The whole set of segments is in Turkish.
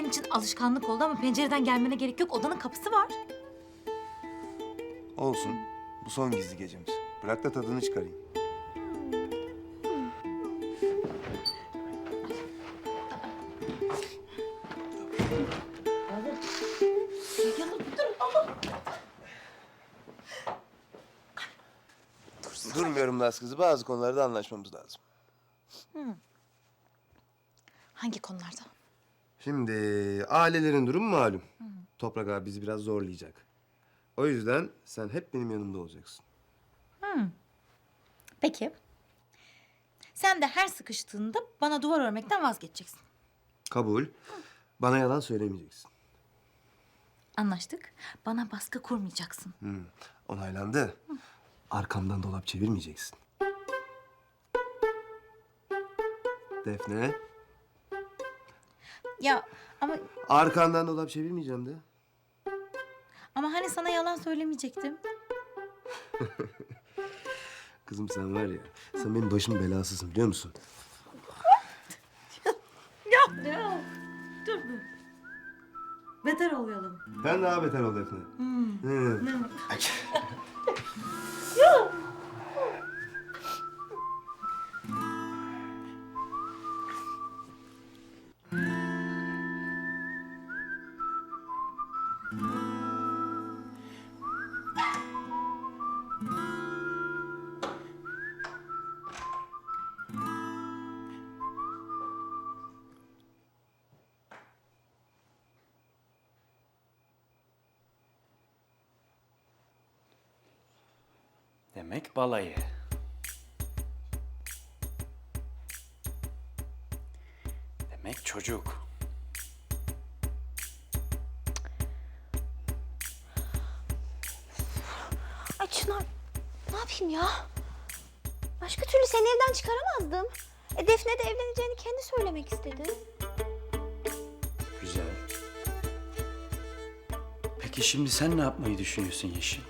Senin için alışkanlık oldu ama pencereden gelmene gerek yok. Odanın kapısı var. Olsun. Bu son gizli gecemiz. Bırak da tadını çıkarayım. Durmuyorum Laz kızı. Bazı konularda anlaşmamız lazım. Hangi konularda? Şimdi ailelerin durumu malum. Toprak abi bizi biraz zorlayacak. O yüzden sen hep benim yanımda olacaksın. Peki. Sen de her sıkıştığında bana duvar örmekten vazgeçeceksin. Kabul. Bana yalan söylemeyeceksin. Anlaştık. Bana baskı kurmayacaksın. Hı, onaylandı. Arkamdan dolap çevirmeyeceksin. Defne, Ya ama arkandan dolap çevirmeyeceğim de. ama hani sana yalan söylemeyecektim. Kızım sen var ya, sen benim başımın belasısın biliyor musun? Ya. Dur bir. Beter olayalım. Ben daha beter ol Defne. Hı. Ay. Demek çocuk. Ay Çınar ne yapayım ya? Başka türlü seni evden çıkaramazdım. E Defne de evleneceğini kendi söylemek istedi. Güzel. Peki şimdi sen ne yapmayı düşünüyorsun Yeşil?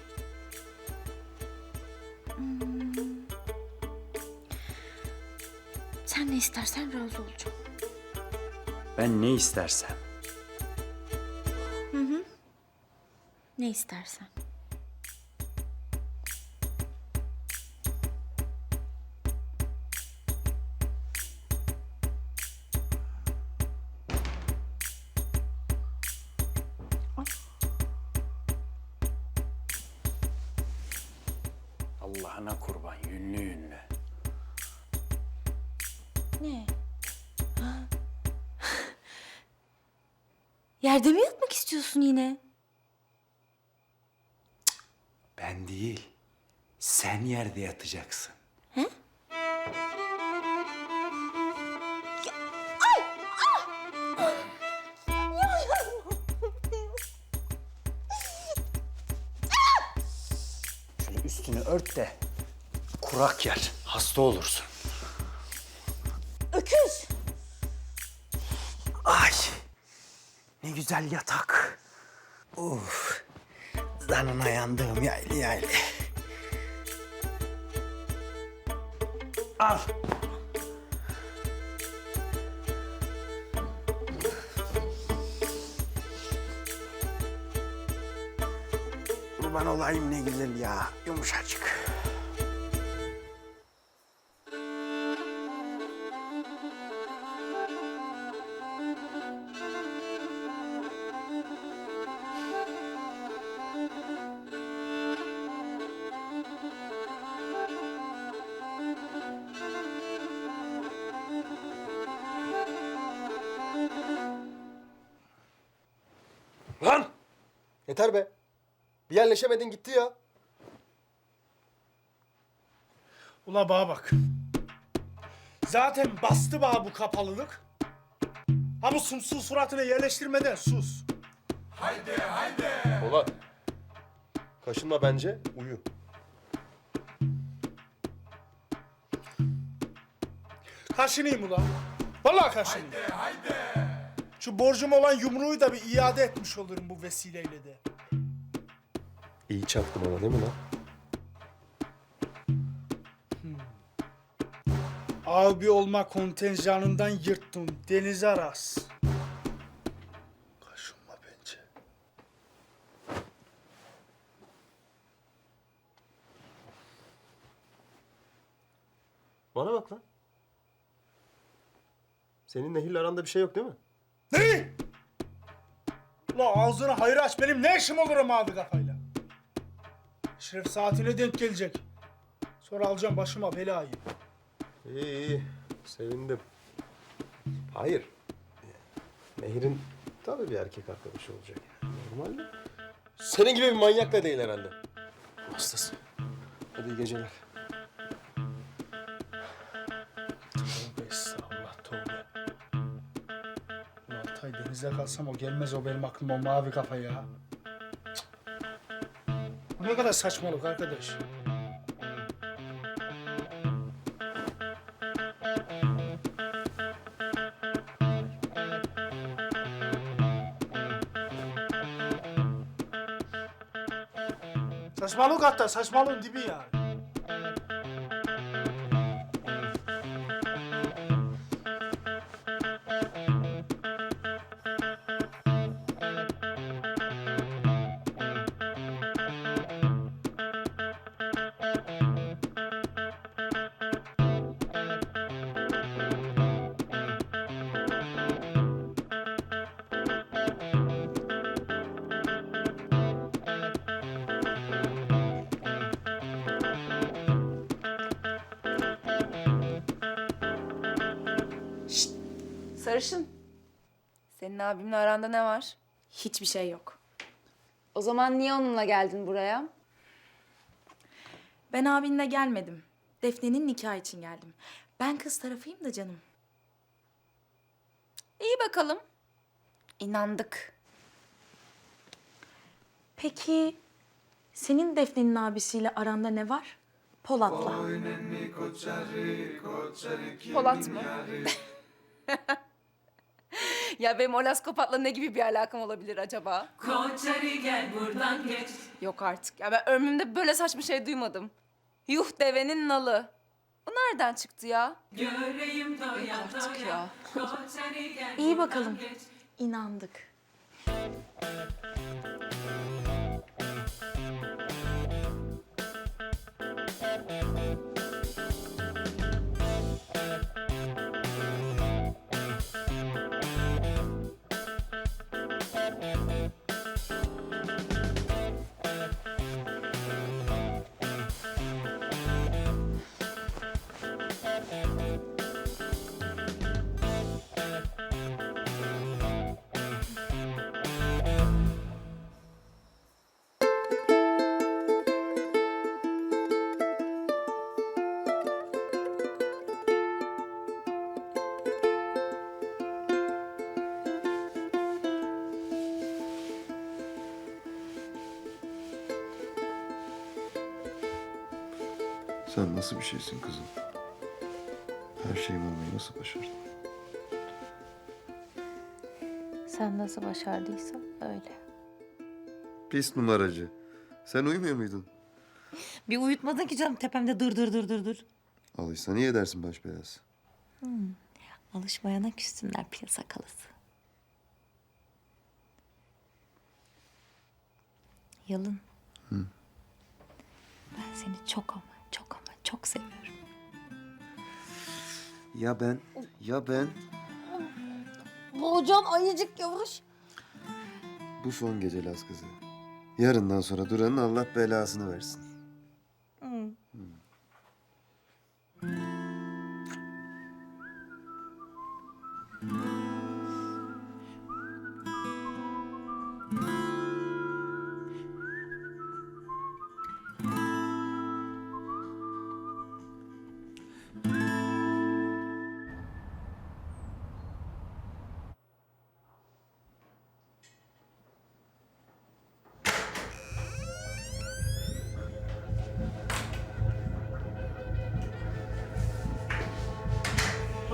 Sen ne istersen razı olacağım. Ben ne istersem. Ne istersen. Allah'ına kurban yünlü yünlü. Ne? Yerde mi yatmak istiyorsun yine? Ben değil. Sen yerde yatacaksın. Şöyle üstünü ört de kurak yer. Hasta olursun. Güzel yatak. Uf. Zanına yandığım yaylı yaylı. Al. Kurban olayım ne güzel ya. Yumuşacık. Yeter be. Bir yerleşemedin gitti ya. Ula bana bak. Zaten bastı bana bu kapalılık. Ha bu sumsuz suratını yerleştirmeden sus. Ola. Kaşınma bence, uyu. Kaşınayım ulan. Vallahi kaşınayım. Şu borcum olan yumruğu da bir iade etmiş olurum bu vesileyle de. İyi çaktı bana değil mi lan? Abi olma kontenjanından yırttım Deniz Aras. Kaşınma bence. Bana bak lan. Senin Nehir'le aranda bir şey yok değil mi? Ne? Ulan ağzını hayır aç benim ne işim olur o mavi kafayla? Şeref saatine denk gelecek. Sonra alacağım başıma belayı. İyi iyi. Sevindim. Hayır. Nehir'in tabii bir erkek arkadaşı olacak. Normal mi? Senin gibi bir manyak da değil herhalde. Hastası. Hadi iyi geceler. Tövbe estağfurullah tövbe. Altay denizde kalsam o gelmez o benim aklıma o mavi kafa ya. Bu ne kadar saçmalık arkadaş. Saçmalık hatta saçmalığın dibi ya. Abimle aranda ne var? Hiçbir şey yok. O zaman niye onunla geldin buraya? Ben abinle gelmedim. Defne'nin nikahı için geldim. Ben kız tarafıyım da canım. İyi bakalım. İnandık. Peki senin Defne'nin abisiyle aranda ne var? Polat'la. Polat mı? ya benim o laskopatla ne gibi bir alakam olabilir acaba? Yok artık. Ya ben ömrümde böyle saçma şey duymadım. Yuh devenin nalı. O nereden çıktı ya? Göreyim artık ya. İyi bakalım. İnandık. Nasıl bir şeysin kızım? Her şeyim olmayı nasıl başardın? Sen nasıl başardıysan öyle. Pis numaracı. Sen uyumuyor muydun? Bir uyutmadın ki canım tepemde dır dır dır dır dır. Alışsa niye edersin baş belası? Alışmayana küssünler piyasa kalısı. Yalın. Ben seni çok ama çok ama çok seviyorum. Ya ben, ya ben. Boğacağım ayıcık yavruş. Bu son gece Laz kızı. Yarından sonra Duran'ın Allah belasını versin.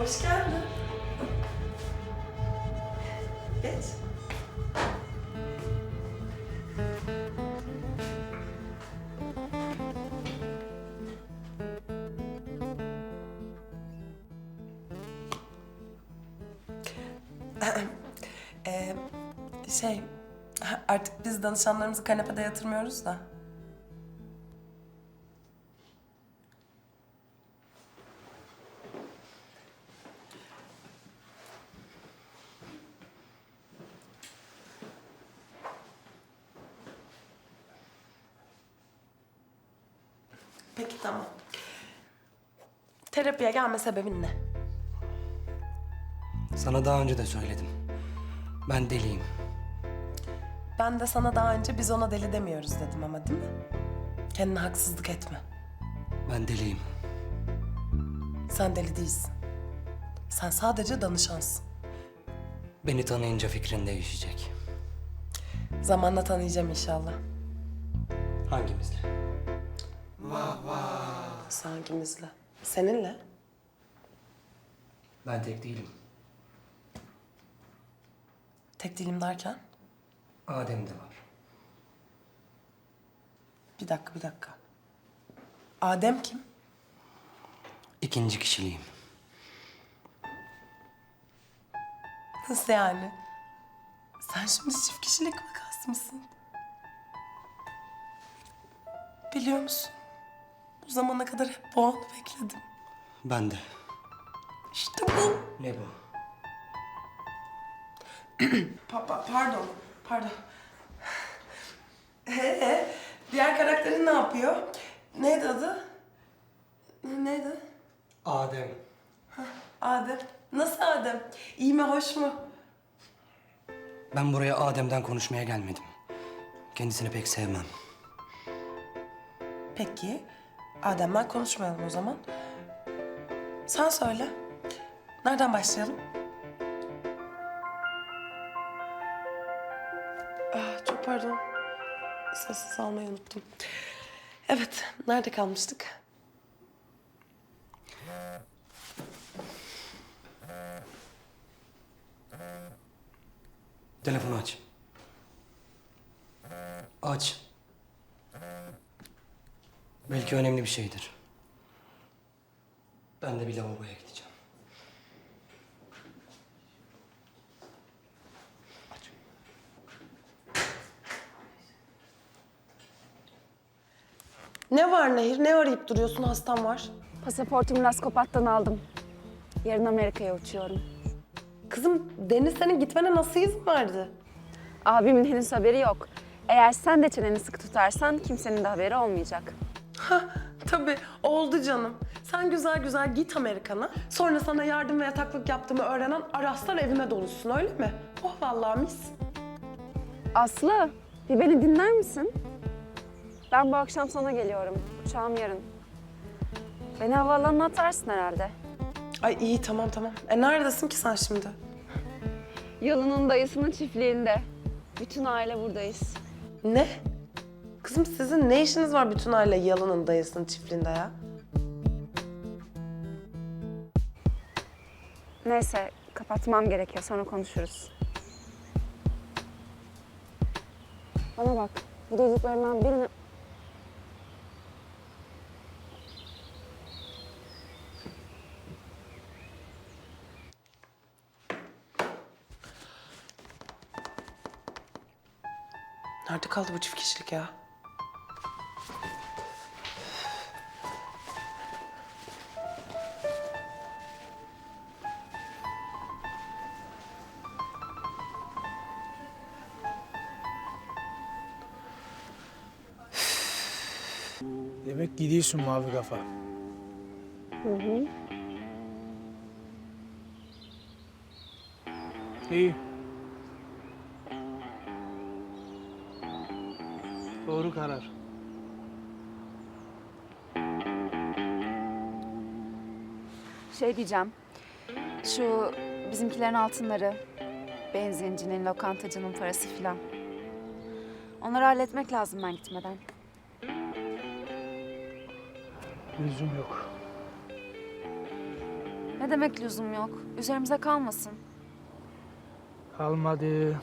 Hoş geldin. Geç. Ee, şey, artık biz danışanlarımızı kanepede yatırmıyoruz da. Peki tamam. Terapiye gelme sebebin ne? Sana daha önce de söyledim. Ben deliyim. Ben de sana daha önce biz ona deli demiyoruz dedim ama değil mi? Kendine haksızlık etme. Ben deliyim. Sen deli değilsin. Sen sadece danışansın. Beni tanıyınca fikrin değişecek. Zamanla tanıyacağım inşallah. Hangimizle? Hangimizle? Seninle? Ben tek değilim. Tek dilim derken? Adem de var. Bir dakika, bir dakika. Adem kim? İkinci kişiliğim. Nasıl yani? Sen şimdi çift kişilik vakası mısın? Biliyor musun? Zamana kadar hep bu anı bekledim. Ben de. İşte bu. Ne bu? Pa- pa- pardon, pardon. Ee, diğer karakterin ne yapıyor? Neydi adı? Ne- Neydi? Adem. Adem. Nasıl Adem? İyi mi, hoş mu? Ben buraya Adem'den konuşmaya gelmedim. Kendisini pek sevmem. Peki, Adem'den konuşmayalım o zaman. Sen söyle. Nereden başlayalım? Ah, çok pardon. Sessiz almayı unuttum. Evet, nerede kalmıştık? Telefonu aç. Aç. Belki önemli bir şeydir. Ben de bir lavaboya gideceğim. Aç. Ne var Nehir? Ne arayıp duruyorsun? Hastam var. Pasaportumu Laskopat'tan aldım. Yarın Amerika'ya uçuyorum. Kızım Deniz senin gitmene nasıl izin verdi? Abimin henüz haberi yok. Eğer sen de çeneni sıkı tutarsan kimsenin de haberi olmayacak. Tabii oldu canım. Sen güzel güzel git Amerikan'a. Sonra sana yardım ve yataklık yaptığımı öğrenen Araslar evime doluşsun öyle mi? Oh vallahi mis. Aslı, bir beni dinler misin? Ben bu akşam sana geliyorum. Uçağım yarın. Beni havaalanına atarsın herhalde. Ay iyi tamam tamam. E neredesin ki sen şimdi? Yalın'ın dayısının çiftliğinde. Bütün aile buradayız. Ne? Kızım sizin ne işiniz var bütün aile Yalın'ın dayısının çiftliğinde ya? Neyse, kapatmam gerekiyor. Sonra konuşuruz. Bana bak, bu duyduklarından birini... Nerede kaldı bu çift kişilik ya? Gidiyorsun mavi kafa. Hı hı. İyi. Doğru karar. Şey diyeceğim, şu bizimkilerin altınları, benzincinin, lokantacının parası filan. Onları halletmek lazım ben gitmeden. Lüzum yok. Ne demek lüzum yok? Üzerimize kalmasın. Kalmadı.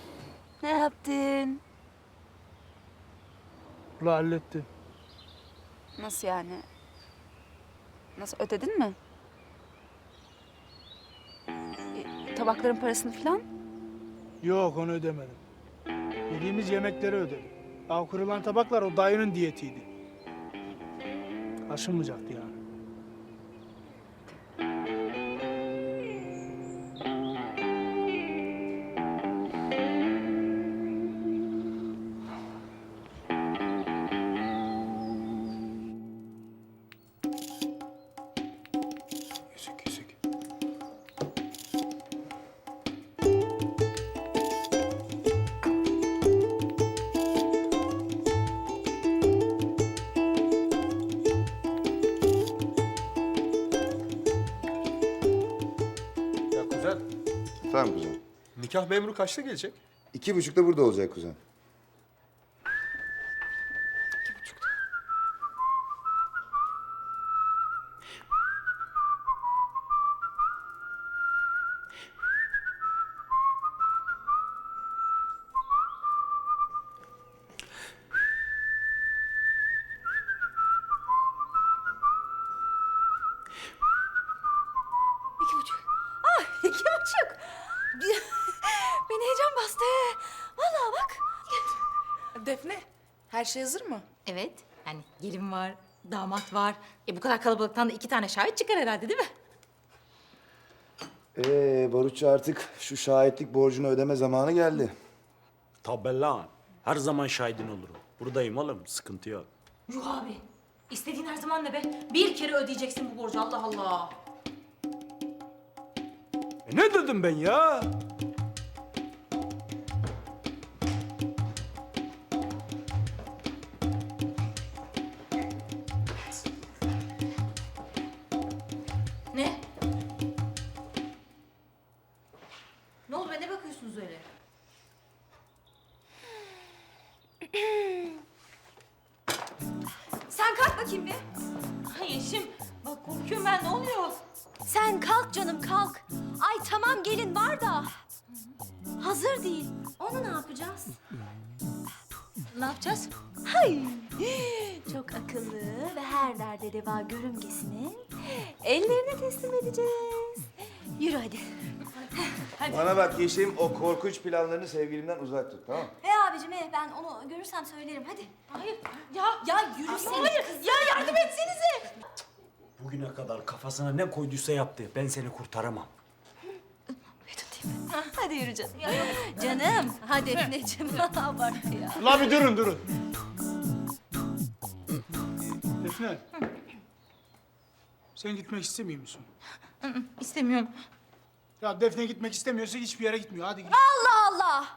Ne yaptın? Ula hallettim. Nasıl yani? Nasıl ödedin mi? E, tabakların parasını filan? Yok onu ödemedim. Yediğimiz yemekleri ödedim. Av kırılan tabaklar o dayının diyetiydi. Aşılmayacaktı yani. Nikah memuru kaçta gelecek? İki buçukta burada olacak kuzen. İki buçuk. Ah iki buçuk. Beni heyecan bastı. Vallahi bak. Defne, her şey hazır mı? Evet. Yani gelin var, damat var. E bu kadar kalabalıktan da iki tane şahit çıkar herhalde değil mi? Ee Barutçu artık şu şahitlik borcunu ödeme zamanı geldi. Tabi lan. Her zaman şahidin olurum. Buradayım oğlum. Sıkıntı yok. Yuh abi. İstediğin her zaman ne be? Bir kere ödeyeceksin bu borcu Allah Allah. E ne dedim ben ya? Kalk canım kalk. Ay tamam gelin var da. Hazır değil. Onu ne yapacağız? Ne yapacağız? Hay. Çok akıllı ve her derde deva görümgesini ellerine teslim edeceğiz. Yürü hadi. Bana bak Yeşim o korkunç planlarını sevgilimden uzak tut tamam He abicim he ben onu görürsem söylerim hadi. Hayır ya. Ya yürüsene Hayır kız. ya yardım etsenize. Bugüne kadar kafasına ne koyduysa yaptı. Ben seni kurtaramam. Hadi yürü canım. Canım hadi Defneciğim abartı ya. La bir durun durun. Defne. Sen gitmek istemiyor musun? İstemiyorum. Ya Defne gitmek istemiyorsa hiçbir yere gitmiyor. Hadi git. Allah Allah.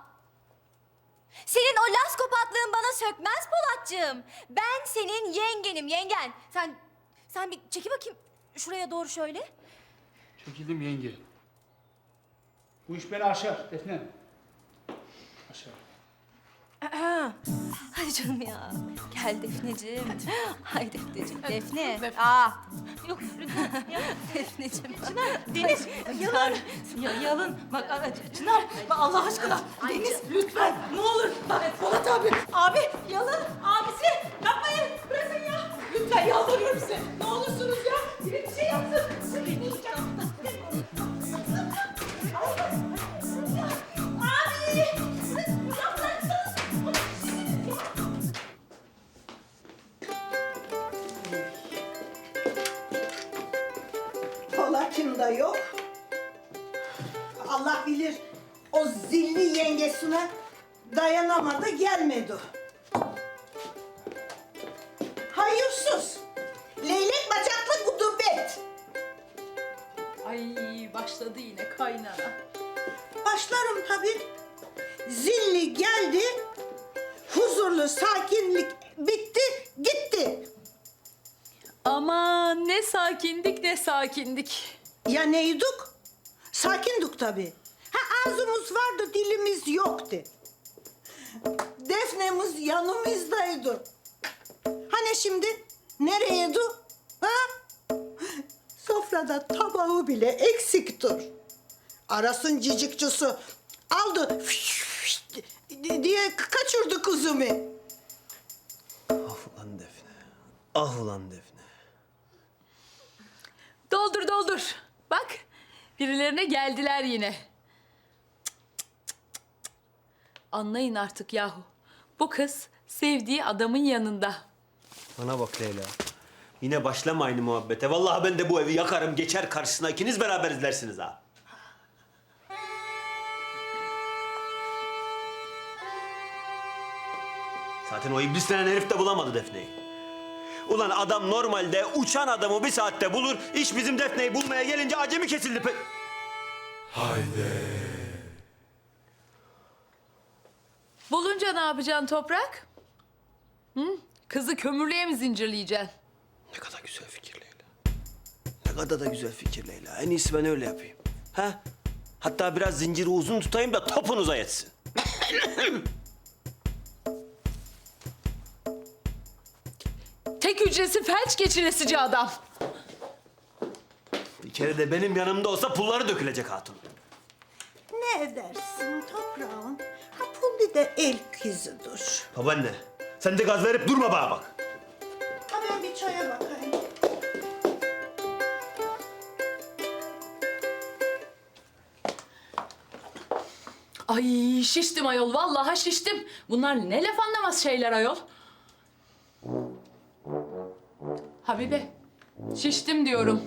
Senin o las kopatlığın bana sökmez Polatcığım. Ben senin yengenim yengen. Sen sen bir çeki bakayım şuraya doğru şöyle. Çekildim yenge. Bu iş beni aşar Defne. Aşar. Hadi canım ya. Gel Defneciğim. Hay Defneciğim. Defne. Aa. Yok lütfen. Ya. Defneciğim. Deniz yalın. Ya yalın. Bak aa, Çınar bak Allah aşkına. Deniz lütfen ne olur. Bak Polat abi. Abi yalın. Abisi yapmayın. Ya neydik? Sakindik tabii. Ha ağzımız vardı dilimiz yoktu. Defnemiz yanımızdaydı. Hani şimdi nereyeydi? Ha? Sofrada tabağı bile eksiktir. Arasın cicikçisi aldı diye kaçırdı kuzumu. Ah ulan Defne. Ah ulan Defne. Doldur doldur. Bak birilerine geldiler yine. Anlayın artık yahu. Bu kız sevdiği adamın yanında. Bana bak Leyla. Yine başlama aynı muhabbete. Vallahi ben de bu evi yakarım, geçer karşısına. ikiniz beraber izlersiniz ha. Zaten o iblis denen herif de bulamadı Defne'yi. Ulan adam normalde uçan adamı bir saatte bulur. İş bizim Defne'yi bulmaya gelince acemi kesildi. Pe- Bulunca ne yapacaksın toprak? Hı? Kızı kömürlüğe mi zincirleyeceksin? Ne kadar güzel fikir Leyla. Ne kadar da güzel fikir Leyla. En iyisi ben öyle yapayım. Ha? Hatta biraz zinciri uzun tutayım da topunuza yetsin. hücresi felç geçiresici adam. Bir kere de benim yanımda olsa pulları dökülecek hatun. Ne edersin toprağım? Ha pul bir de el kızıdır. Babaanne, sen de gaz verip durma bana bak. Ha ben bir çaya bakayım. Ay şiştim ayol vallahi şiştim. Bunlar ne laf anlamaz şeyler ayol. Habibe şiştim diyorum.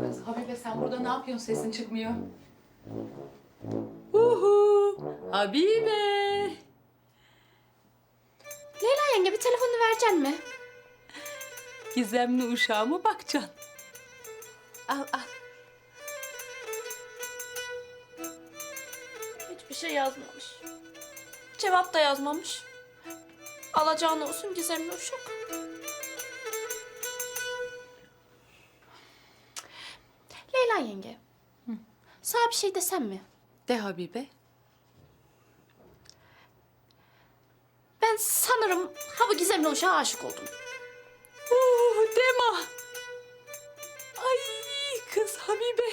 Kız Habibe sen burada ne yapıyorsun sesin çıkmıyor. Uhu Habibe. Leyla yenge bir telefonunu vereceksin mi? Gizemli uşağıma bakacaksın. Al al. Hiçbir şey yazmamış. Cevap da yazmamış. Alacağın olsun gizemli uşak. Leyla yenge. Sana bir şey desem mi? De Habibe. Ben sanırım ha bu gizemli uşağa aşık oldum. Uh, Dema. Ay kız Habibe.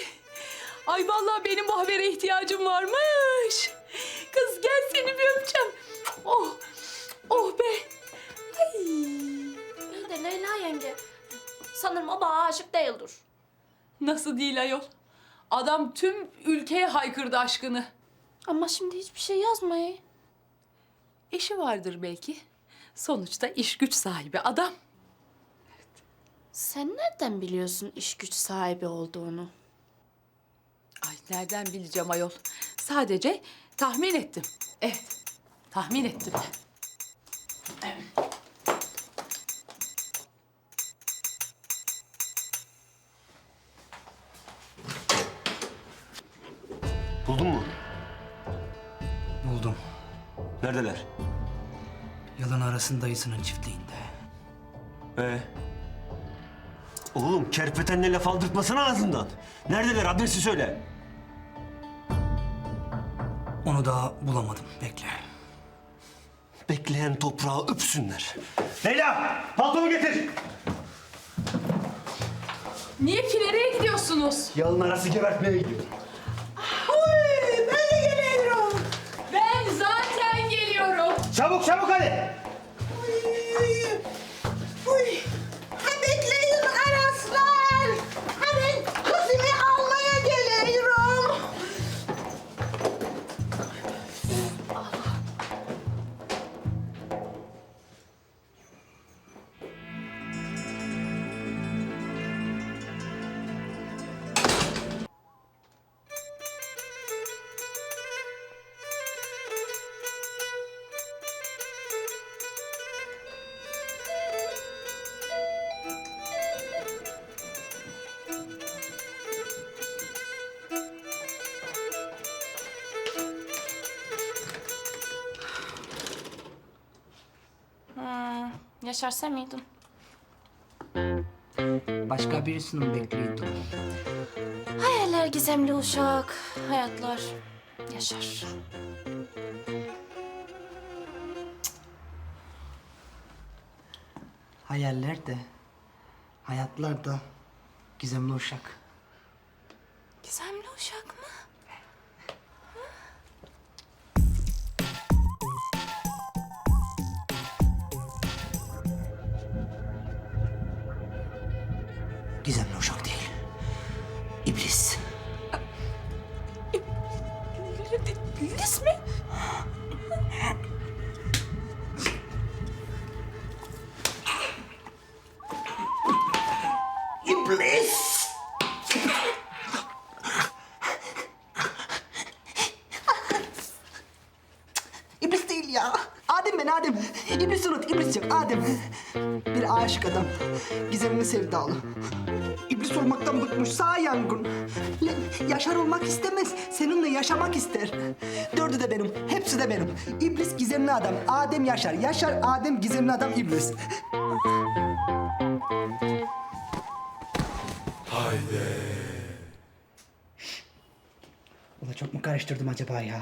Ay vallahi benim bu habere ihtiyacım varmış. Kız gel seni bir öpeceğim. Oh, oh be. Ay. İyi de Leyla yenge. Sanırım o bana aşık değildir. Nasıl değil ayol? Adam tüm ülkeye haykırdı aşkını. Ama şimdi hiçbir şey yazmayı. Eşi vardır belki. Sonuçta iş güç sahibi adam. Sen nereden biliyorsun iş güç sahibi olduğunu? Ay nereden bileceğim ayol? Sadece tahmin ettim. Evet, tahmin ettim. Buldun mu? Buldum. Neredeler? Yılan arasın dayısının çiftliğinde. Ee? Oğlum kerpetenle laf aldırtmasana ağzından. Neredeler adresi söyle. Onu daha bulamadım. Bekle. Bekleyen toprağı öpsünler. Leyla! Paltomu getir! Niye ki nereye gidiyorsunuz? Yalın arası gebertmeye gidiyorum. Uy, ben de geliyorum. Ben zaten geliyorum. Çabuk çabuk hadi! Uy, uy. Yaşar sen miydin? Başka birisini mi bekliyordum? Hayaller gizemli uşak, hayatlar yaşar. Hayaller de, hayatlar da gizemli uşak. Adem. İblis unut, iblis yok. Adem. Bir aşık adam. Gizemli sevdalı. İblis olmaktan bıkmış sağ yangın. Ya- yaşar olmak istemez. Seninle yaşamak ister. Dördü de benim. Hepsi de benim. İblis gizemli adam. Adem yaşar. Yaşar Adem gizemli adam iblis. Ula çok mu karıştırdım acaba ya?